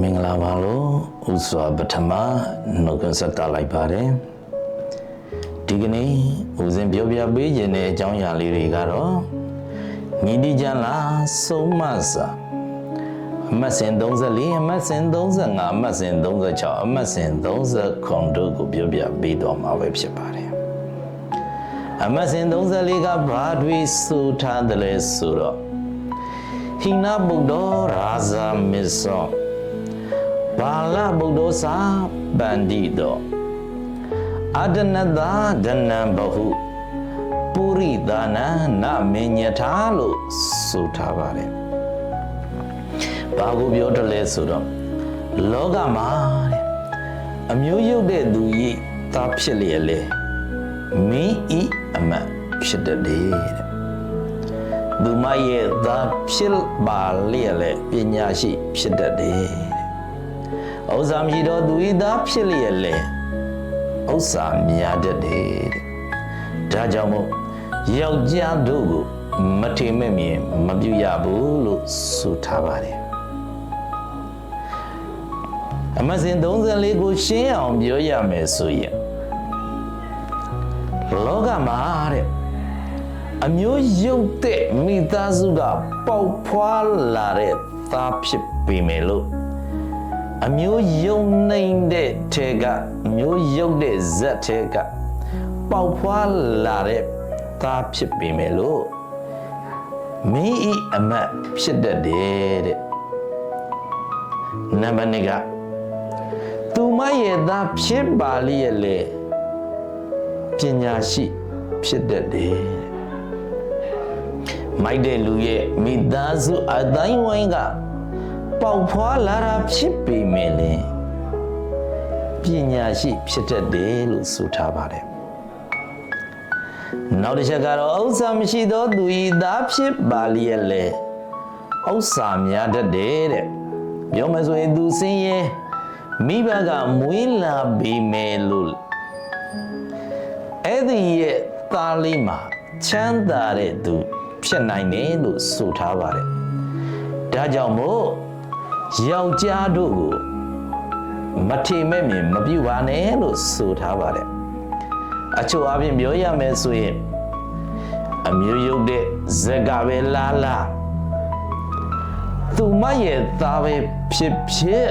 မင်္ဂလာပါလို့ဥစွာပထမနှုတ်ခွန်းဆက်တာလိုက်ပါတယ်ဒီကနေ့ဦးစဉ်ပြောပြပေးခြင်းတဲ့အကြောင်းအရာလေးတွေကတော့ညီဒီကျန်လားဆုံးမစာအမတ်စဉ်34အမတ်စဉ်35အမတ်စဉ်36အမတ်စဉ်30ခွန်တို့ကိုပြောပြပေးတော့မှာပဲဖြစ်ပါတယ်အမတ်စဉ်34ကဘာတွေဆိုထားတယ်လဲဆိုတော့ဟိနာဗုဒ္ဓရာဇာမစ္ဆော ဘာလဗုဒ္ဓစာပန္တိတောအဒနတာဒနံဘဟုပုရိဒါနနမညထာလို့ဆိုထားပါတယ်ဘာကိုပြောတယ်လဲဆိုတော့လောကမှာတဲ့အမျိုးရုပ်တဲ့သူဤသားဖြစ်လျက်လေမင်းဤအမတ်ဖြစ်တဲ့တဲ့သူမရဲ့သားဖြစ်ပါလျက်လေပညာရှိဖြစ်တတ်တယ် ဥစ္စာမရှိတော့သူဤသားဖြစ်လျက်လေဥစ္စာများတတ်တယ်တဲ့ဒါကြောင့်မို့ယောက်ျားတို့ကိုမထေမဲ့မြင်မပြုရဘူးလို့ဆိုထားပါတယ်အမစင်34ကိုရှင်းအောင်ပြောရမယ်ဆိုရင်လောကမှာတဲ့အမျိုးရုပ်တဲ့မိသားစုကပေါက်ဖွာလာတဲ့သားဖြစ်ပေမယ်လို့ အမျိုးယုံနိုင်တဲ့ထဲကအမျိုးယုတ်တဲ့ဇက်ထဲကပေါက်ဖွာလာတဲ့သားဖြစ်ပေမယ်လို့မင်းဤအမတ်ဖြစ်တတ်တယ်တဲ့နံပါတ်2ကသူမရဲ့သားဖြစ်ပါလျက်လေပညာရှိဖြစ်တတ်တယ်တဲ့မိုက်တဲ့လူရဲ့မိသားစုအတိုင်းဝိုင်းက ပေါက်ဖွာလာတာဖြစ်ပေမဲ့လေပညာရှိဖြစ်တတ်တယ်လို့ဆိုထားပါတယ်နောက်တစ်ချက်ကတော့ဥစ္စာမရှိသောသူဤသားဖြစ်ပါလျက်လေဥစ္စာများတတ်တယ်တဲ့ပြောမဆိုရင်သူစင်းရဲမိဘကမွေးလာပေမဲ့လို့အဲ့ဒီရဲ့သားလေးမှာချမ်းသာတဲ့သူဖြစ်နိုင်တယ်လို့ဆိုထားပါတယ်ဒါကြောင့်မို့ ယောက်ျားတို့ကိုမထေမဲ့မြင်မပြုပါနဲ့လို့ဆိုထားပါတယ်အချို့အပြင်ပြောရမယ်ဆိုရင်အမျိုးရုပ်တဲ့ဇက်ကပဲလာလာသူမရဲ့သားပဲဖြစ်ဖြစ်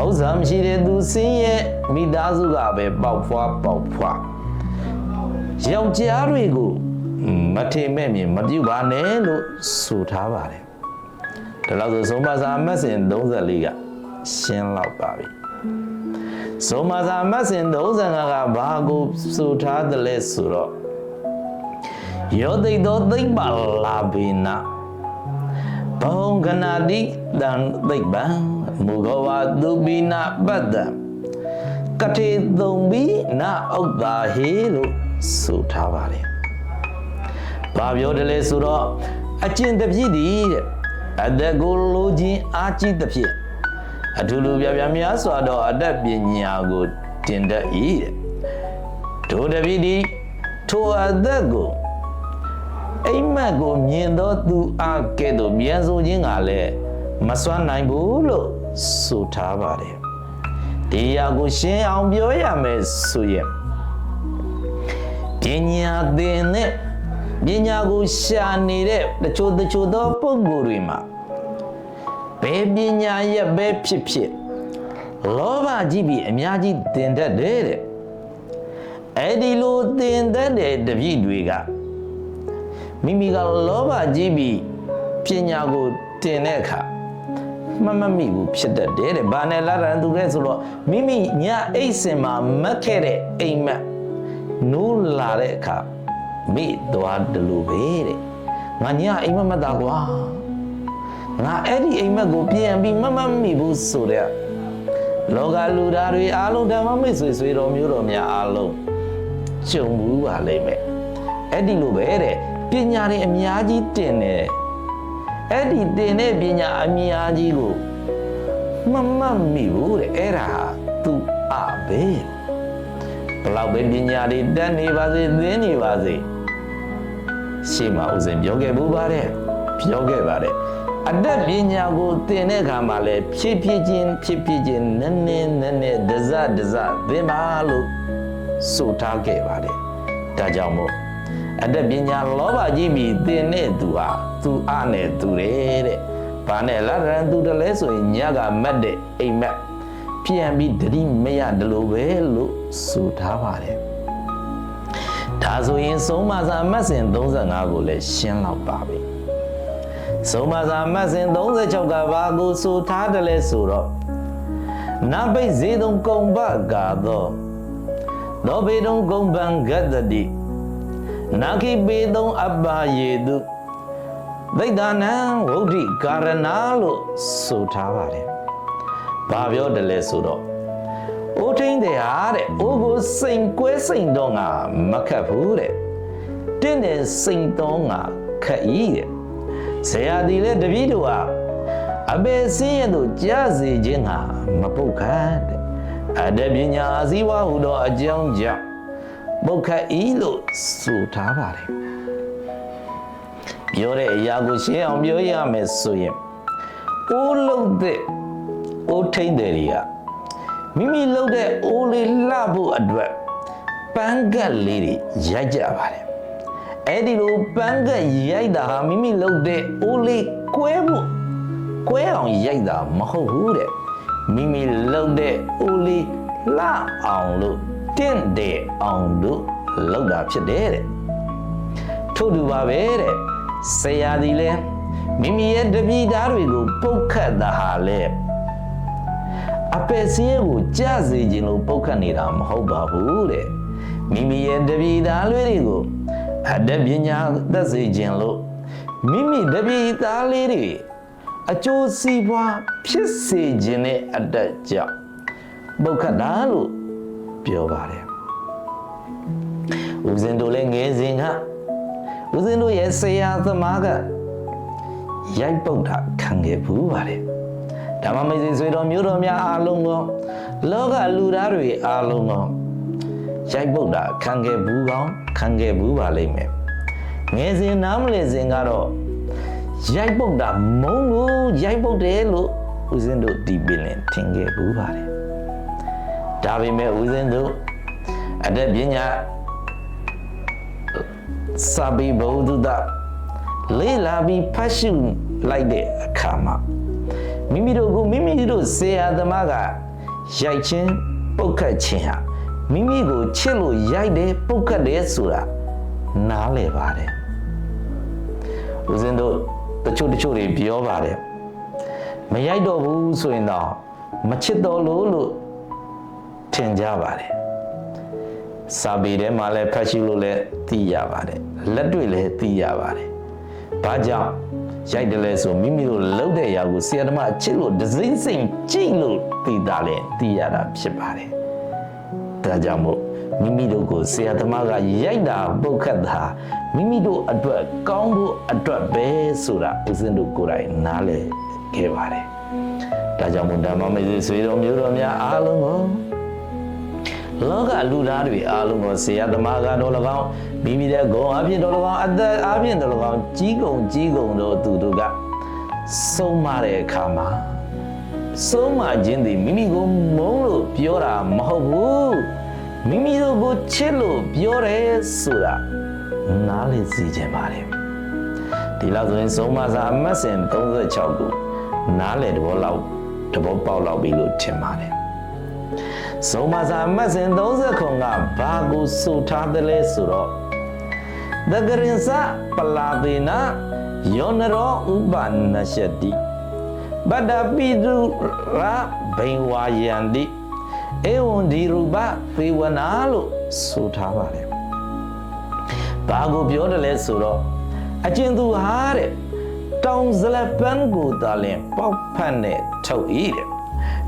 ဥစ္စာမရှိတဲ့သူစင်းရဲ့မိသားစုကပဲပေါက်ဖွားပေါက်ဖွားယောက်ျားတွေကိုမထေမဲ့မြင်မပြုပါနဲ့လို့ဆိုထားပါတယ် ဒါလို့ဆိုဆုံးမစာအမတ်စဉ်34ကရှင်းလောက်ပါပြီဆုံးမစာအမတ်စဉ်35ကဘာကိုဆိုထားတယ်လဲဆိုတော့ယောသိသောသိမ့်ပါလာဘိနာဘုံကနာတိတံသိပ္ပံမူဂဝါသူပိနာပတ္တကထေသုံးပြီးနာဥဒ္ဒါဟေလို့ဆိုထားပါတယ်။ဘာပြောတယ်လဲဆိုတော့အကျင့်တစ်ပြည့်တည်းတဲ့ အသက်ကိုလိုခြင်းအားကြီးတစ်ဖြစ်အထူးလူပြပြများစွာသောအတတ်ပညာကိုတင်တတ်၏တဲ့။ဒုတစ်ပြည့်တည်းထိုအသက်ကိုအိမ်မက်ကိုမြင်သောသူအားကဲ့သို့မြန်ဆိုခြင်းကလည်းမစွမ်းနိုင်ဘူးလို့ဆိုထားပါတယ်။ဒီအရာကိုရှင်းအောင်ပြောရမယ်ဆိုရင်ပညာသင်တဲ့ ပညာကိုရှာနေတဲ့တချို့တချို့သောပုံကိုယ်တွေမှာဘယ်ပညာရဲ့ပဲဖြစ်ဖြစ်လောဘကြီးပြီးအများကြီးသင်တတ်တယ်တဲ့အဲ့ဒီလိုသင်တတ်တဲ့တပည့်တွေကမိမိကလောဘကြီးပြီးပညာကိုတင်တဲ့အခါမမမိဘူးဖြစ်တတ်တယ်တဲ့ဘာနဲ့လာရန်သူလဲဆိုတော့မိမိညအိတ်စင်မှာမက်ခဲ့တဲ့အိမ်မက်နိုးလာတဲ့အခါ မိသွားတယ်လို့ပဲတဲ့ငါညအိမ်မက်မသားကွာငါအဲ့ဒီအိမ်မက်ကိုပြန်ပြီးမမမိဘူးဆိုတဲ့လောကလူသားတွေအားလုံးဓမ္မမိတ်ဆွေဆွေတော်မျိုးတော်များအားလုံးကြုံဘူးပါလိမ့်မယ်အဲ့ဒီလိုပဲတဲ့ပညာတွေအများကြီးတင်တယ်အဲ့ဒီတင်တဲ့ပညာအများကြီးကိုမမမိဘူးတဲ့အဲ့ဒါဟာသူအပဲ ဘလောက်ပဲပညာတွေတက်နေပါစေသင်နေပါစေရှေ့မှာဥစဉ်ပြောခဲ့ဘူးပါတယ်ပြောခဲ့ပါတယ်အတတ်ပညာကိုသင်တဲ့အခါမှာလဲဖြည်းဖြည်းချင်းဖြည်းဖြည်းချင်းနည်းနည်းနည်းနည်းဒဇဒဇသင်ပါလို့ဆိုထားခဲ့ပါတယ်ဒါကြောင့်မို့အတတ်ပညာလောဘကြီးပြီးသင်တဲ့သူဟာသူအနဲ့သူတယ်တဲ့ဘာနဲ့လာရန်သူတလဲဆိုရင်ညကမတ်တဲ့အိမ်မက် ပြန်ပြီးတတိမရတယ်လို့ပဲလို့ဆိုထားပါတယ်ဒါဆိုရင်ဆုံးမစာမတ်စဉ်35ကိုလည်းရှင်းလောက်ပါပြီဆုံးမစာမတ်စဉ်36ကဘာကိုဆိုထားတယ်လဲဆိုတော့နပိတ်ဇေတုံကုံပကာသောသောဘေတုံကုံပံဂတ္တတိနာခိပေတုံအပ္ပါယေတုသိတ္တနံဝုဒ္ဓိကာရဏလို့ဆိုထားပါတယ် ဘာပြောတယ်လဲဆိုတော့အိုးထင်းတဲ့ဟာတဲ့အိုးကိုစိန်ကွဲစိန်တော့ငါမခတ်ဘူးတဲ့တင့်တဲ့စိန်တော့ငါခတ်ဤတဲ့ဆရာဒီလေတပည့်တို့ဟာအဘေစင်းရတို့ကြားစေခြင်းဟာမပုတ်ခတ်တဲ့အတပညာအစည်းဝါဟုသောအကြောင်းကြောင့်ပုတ်ခတ်ဤလို့ဆိုထားပါတယ်ပြောတဲ့အရာကိုရှင်းအောင်ပြောရမယ်ဆိုရင်အိုးလုံးတဲ့ အိုးထိန်တယ်တွေကမိမိလှုပ်တဲ့အိုးလေးလှဖို့အတွက်ပန်းကတ်လေးတွေရိုက်ကြပါတယ်အဲ့ဒီလိုပန်းကတ်ရိုက်တာဟာမိမိလှုပ်တဲ့အိုးလေးကွဲဖို့ကွဲအောင်ရိုက်တာမဟုတ်ဘူးတဲ့မိမိလှုပ်တဲ့အိုးလေးလှအောင်လို့တင့်တယ်အောင်လို့လှုပ်တာဖြစ်တယ်တဲ့ထို့တူပါပဲတဲ့ဆရာဒီလဲမိမိရဲ့တပည့်သားတွေကိုပုတ်ခတ်တာဟာလဲ အပယ်စင်းကိုကြစေခြင်းလို့ပုတ်ခတ်နေတာမဟုတ်ပါဘူးတဲ့မိမိရဲ့တပည့်သားလေးတွေကိုအတ္တပညာသက်စေခြင်းလို့မိမိတပည့်သားလေးတွေအကျိုးစီးပွားဖြစ်စေခြင်းနဲ့အတ္တကြောင့်ပုတ်ခတ်တာလို့ပြောပါတယ်ဦးဇင်းတို့လည်းငယ်စဉ်ကဦးဇင်းတို့ရဲ့ဆရာသမားကရိုက်ပုတ်တာခံခဲ့ဘူးပါတယ် ဓမ္မမိတ်ဆွေဆွေတော်မျိုးတော်များအားလုံးကောလောကလူသားတွေအားလုံးကောရိုက်ပုတ်တာခံခဲ့ဘူးကောင်းခံခဲ့ဘူးပါလိမ့်မယ်ငယ်စဉ်နားမလည်စဉ်ကတော့ရိုက်ပုတ်တာမုံလို့ရိုက်ပုတ်တယ်လို့ဦးဇင်းတို့ဒီပင်လင်ထင်ခဲ့ဘူးပါတယ်ဒါပေမဲ့ဦးဇင်းတို့အတတ်ပညာစာပေဘုဒ္ဓတာလေးလာပြီးဖတ်ရှုလိုက်တဲ့အခါမှာ မိမိတို့ကိုမိမိတို့ဆရာသမားကရိုက်ချင်းပုတ်ခတ်ခြင်းဟာမိမိကိုချစ်လို့ရိုက်တယ်ပုတ်ခတ်တယ်ဆိုတာနားလည်ပါတယ်ဦးဇင်းတို့တချို့တချို့တွေပြောပါတယ်မရိုက်တော့ဘူးဆိုရင်တော့မချစ်တော့လို့လို့ထင်ကြပါတယ်စာပေထဲမှာလည်းဖတ်ရှုလို့လည်းသိရပါတယ်လက်တွေ့လည်းသိရပါတယ်ဘာကြောင့် ရိုက်တယ်လဲဆိုမိမိတို့လှုပ်တဲ့အရာကိုဆရာသမားအချစ်လို့ဒစိမ့်စိမ့်ကြည့်လို့သိတာလဲသိရတာဖြစ်ပါတယ်ဒါကြောင့်မို့မိမိတို့ကိုဆရာသမားကရိုက်တာပုတ်ခတ်တာမိမိတို့အတွက်ကောင်းဖို့အတွက်ပဲဆိုတာဦးဇင်းတို့ကိုယ်တိုင်နားလည်ခဲ့ပါတယ်ဒါကြောင့်မို့ဓမ္မမေဆွေတော်မျိုးတော်များအားလုံးကိုလောကလူသားတွေအားလုံးကိုဆရာသမားကတော့၎င်း မိမိတဲ့ဂုံအပြင်တော်၎င်းအသက်အပြင်တော်၎င်းကြီးကုံကြီးကုံတို့သူတို့ကဆုံးမတဲ့အခါမှာဆုံးမခြင်းသည်မိမိကိုမုန်းလို့ပြောတာမဟုတ်ဘူးမိမိတို့ကိုချစ်လို့ပြောတယ်ဆိုတာနားလည်စီခြင်းပါတယ်ဒီလောက်ဆိုရင်ဆုံးမစာအမတ်စဉ်36ကိုနားလည်တဘောလောက်တဘောပေါက်လောက်ပြီလို့ထင်ပါတယ်ဆုံးမစာအမတ်စဉ်30ခုကဘာကိုဆိုထားတယ်လဲဆိုတော့ သကရင်စပလာသေနယောနရောဥပနရှတိပတ္တပိတုရဘိဝါယန္တိဧဝံဒီရူပသေဝနာလို့ဆိုထားပါတယ်ဘာကိုပြောတယ်လဲဆိုတော့အကျဉ်သူဟာတဲ့တောင်ဇလပန်းကိုသာလင်ပေါက်ဖတ်နဲ့ထုတ်ဤတဲ့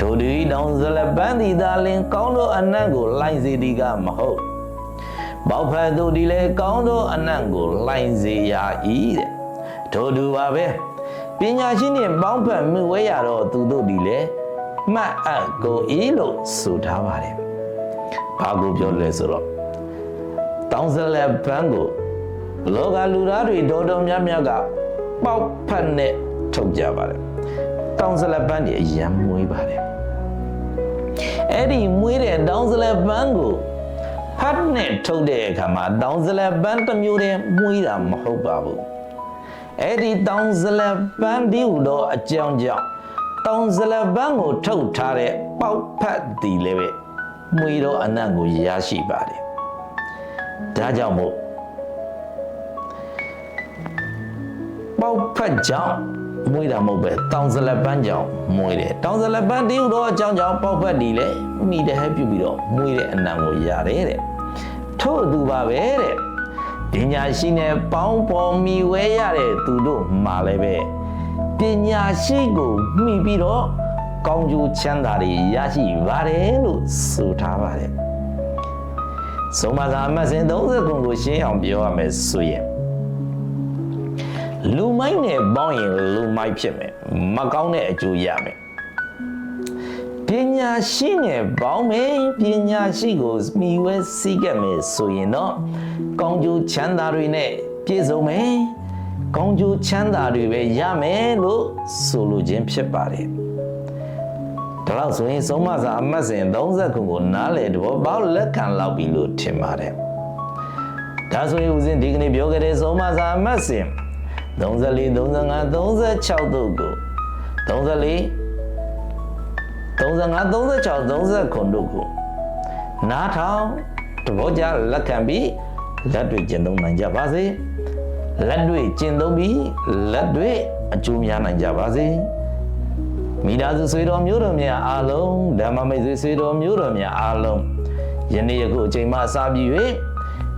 ဒိုဒီတောင်ဇလပန်းဒီသာလင် ကောင်းသောအနံ့ကိုလိုင်းစေသည်ကမဟုတ် ပေါက်ဖတ်သူဒီလေကောင်းသောအနံ့ကိုလိုင်းစေရာဤတဲ့ဒိုတူပါပဲပညာရှိနှင့်ပေါင်းဖက်မှုဝဲရတော့သူတို့ဒီလေမှတ်အပ်ကိုဤလို့ဆိုထားပါတယ်ဘာကိုပြောလဲဆိုတော့တောင်ဇလပန်းကိုလောကလူသားတွေတော်တော်များများကပေါက်ဖတ်နဲ့ထုတ်ကြပါတယ်တောင်ဇလက်ပန်းတွေအရန်မွေးပါတယ်အဲ့ဒီမွေးတဲ့တောင်ဇလက်ပန်းကို ဖတ်နဲ့ထုတ်တဲ့အခါမှာတောင်ဇလက်ပန်းတစ်မျိုးတည်းမွေးတာမဟုတ်ပါဘူးအဲ့ဒီတောင်ဇလက်ပန်းဒီဟူသောအကြောင်းကြောင့်တောင်ဇလက်ပန်းကိုထုတ်ထားတဲ့ပေါက်ဖတ်တီလည်းပဲမွေးတော့အနတ်ကိုရရှိပါတယ်ဒါကြောင့်မို့ပေါက်ဖက်ကြောင့် မွေးတာမဟုတ်ပဲတောင်ဇလက်ပန်းကြောင့်မွေးတယ်တောင်ဇလက်ပန်းတည်ဟူသောအကြောင်းကြောင့်ပေါက်ဖက်ဒီလေမိတဲ့ဟဲပြုတ်ပြီးတော့မွေးတဲ့အနံကိုရတယ်တဲ့ထို့အတူပါပဲတဲ့ပညာရှိနဲ့ပေါင်းဖော်မိဝဲရတဲ့သူတို့မှာလည်းပဲပညာရှိကိုမိပြီးတော့ကောင်းကျိုးချမ်းသာတွေရရှိပါတယ်လို့ဆိုထားပါတယ်ဆုံးမသာအမှတ်စဉ်30ခုကိုရှင်းအောင်ပြောရမယ်ဆိုရင် လူမိုက်နဲ့ပေါင်းရင်လူမိုက်ဖြစ်မယ်မကောင်းတဲ့အကျိုးရမယ်ပညာရှိနဲ့ပေါင်းမယ်ပညာရှိကိုမိဝဲစိတ်ကမယ်ဆိုရင်တော့ကောင်းကျိုးချမ်းသာတွေနဲ့ပြည့်စုံမယ်ကောင်းကျိုးချမ်းသာတွေပဲရမယ်လို့ဆိုလိုခြင်းဖြစ်ပါတယ်ဒါတော့ဆိုရင်ဆုံးမစာအမှတ်စဉ်30ခုကိုနားလေတော့ဘောက်လက်ခံလောက်ပြီလို့ထင်ပါတယ်ဒါဆိုရင်ဦးဇင်းဒီကနေ့ပြောခဲ့တဲ့ဆုံးမစာအမှတ်စဉ် 34 35 36တို့ကို34 35 36 39တို့ကိုနားထောင်တဘောကြလက်ခံပြီးလက်တွေကျင့်သုံးနိုင်ကြပါစေလက်တွေကျင့်သုံးပြီးလက်တွေအကျိုးများနိုင်ကြပါစေမိသားစုဆွေတော်မျိုးတော်များအားလုံးဓမ္မမိတ်ဆွေဆွေတော်မျိုးတော်များအားလုံးယနေ့ယခုအချိန်မှစပြီး၍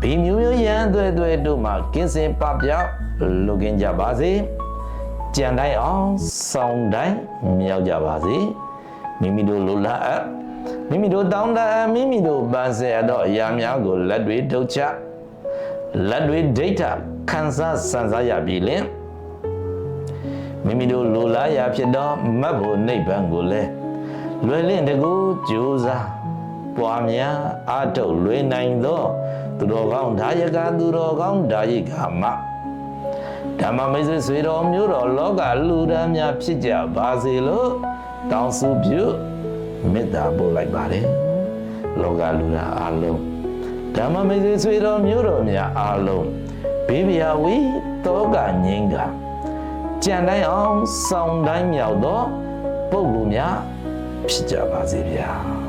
ဘီမျိုးမျိုးရန်အသွဲ့သွဲတို့မှကင်းစင်ပပြောက် လုကင်းကြပါစေကြံတိုင်းအောင်ဆောင်းတိုင်းမြောက်ကြပါစေမိမိတို့လိုလားအပ်မိမိတို့တောင်းတမိမိတို့ပန်းစဲတော့အရာများကိုလက်တွေထုတ်ချလက်တွေဒိဋ္ဌခံစားစံစားရပြီလင်မိမိတို့လိုလားရာဖြစ်သောမတ်ဖို့နိဗ္ဗာန်ကိုလည်းလွယ်လင့်တကူကြိုးစားပွားများအာထုတ်လွယ်နိုင်သော သူတော်ကောင်းဓာယကသူတော်ကောင်းဓာယိကမ ဓမ္မမိတ်ဆွေဆွေတော်မျိုးတော်လောကလူဒန်းများဖြစ်ကြပါစေလို့တောင်းစုပြုမေတ္တာပို့လိုက်ပါတယ်လောကလူဒန်းအားလုံးဓမ္မမိတ်ဆွေဆွေတော်မျိုးတော်များအားလုံးဘေးပြာဝီတောကငင်းကကြံတိုင်းအောင်စောင်းတိုင်းမြောက်သောပုဂ္ဂိုလ်များဖြစ်ကြပါစေဗျာ